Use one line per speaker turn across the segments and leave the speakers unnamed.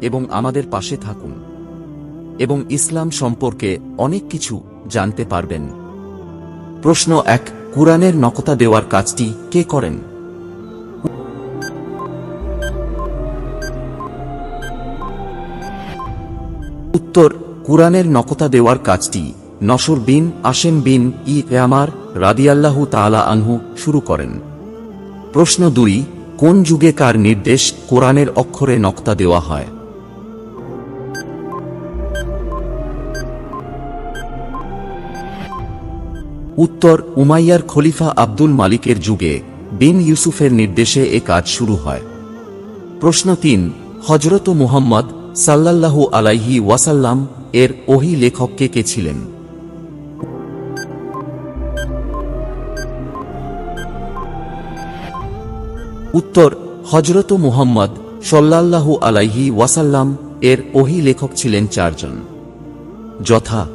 এবং আমাদের পাশে থাকুন। এবং ইসলাম সম্পর্কে অনেক কিছু জানতে পারবেন। প্রশ্ন এক, কুরআনের নকতা দেওয়ার কাজটি কে করেন? উত্তর, কুরআনের নকতা দেওয়ার কাজটি নসর বিন আসেম বিন ই রেয়ামার রাদিয়াল্লাহু তাআলা আনহু শুরু করেন। প্রশ্ন দুই, কোন যুগে কার নির্দেশ কোরআনের অক্ষরে নকতা দেওয়া হয়? উত্তর উমাইয়ার খলিফা আব্দুল মালিকের যুগে বিন ইউসুফের নির্দেশে এ কাজ শুরু হয়। প্রশ্ন তিন হজরত মুহাম্মদ সাল্লাল্লাহু আলাইহি ওয়াসাল্লাম এর ওহি লেখক কে কে ছিলেন? উত্তর হজরত মুহাম্মদ সল্লাল্লাহু আলাইহি ওয়াসাল্লাম এর ওহি লেখক ছিলেন চারজন। যথা,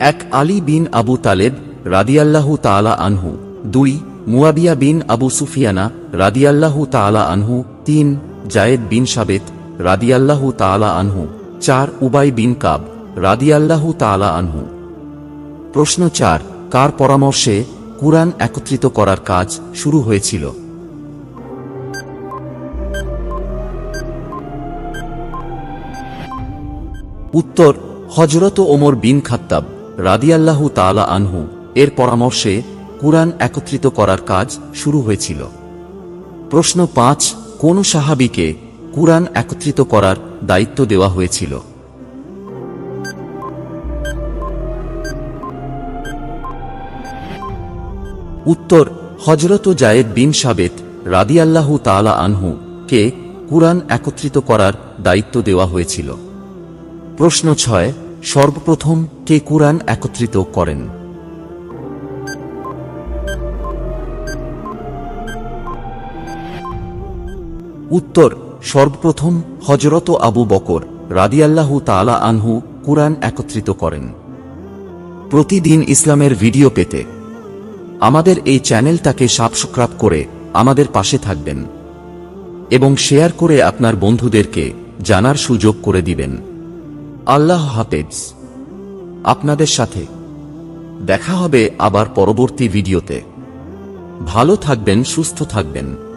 এক আলী বিন আবু তালেব রাদিয়াল্লাহু তাআলা আনহু। দুই, মুয়াবিয়া বিন আবু সুফিয়ানা, রাদিয়াল্লাহু তাআলা আনহু। তিন, জায়েদ বিন সাবেত, রাদিয়াল্লাহু তাআলা আনহু। চার, উবাই বিন কাব, রাদিয়াল্লাহু তাআলা আনহু। প্রশ্ন চার, কার পরামর্শে কুরআন একত্রিত করার কাজ শুরু হয়েছিল? উত্তর হজরত ওমর বিন খাত্তাব, রাদিয়াল্লাহু তাআলা আনহু। এর পরামর্শে কুরআন একত্রিত করার কাজ শুরু হয়েছিল। প্রশ্ন পাঁচ, কোন সাহাবীকে কুরআন একত্রিত করার দায়িত্ব দেওয়া হয়েছিল? উত্তর হজরত জায়েদ বিন সাবেত রাদিয়াল্লাহু তাআলা আনহু কে কুরআন একত্রিত করার দায়িত্ব দেওয়া হয়েছিল। প্রশ্ন ছয়, সর্বপ্রথম কে কুরআন একত্রিত করেন? উত্তর, সর্বপ্রথম হজরত আবু বকর রাদিয়াল্লাহু তাআলা আনহু কুরআন একত্রিত করেন। প্রতিদিন ইসলামের ভিডিও পেতে আমাদের এই চ্যানেলটাকে সাবস্ক্রাইব করে আমাদের পাশে থাকবেন এবং শেয়ার করে আপনার বন্ধুদেরকে জানার সুযোগ করে দিবেন। আল্লাহ হাফেজ। আপনাদের সাথে দেখা হবে আবার পরবর্তী ভিডিওতে। ভালো থাকবেন, সুস্থ থাকবেন।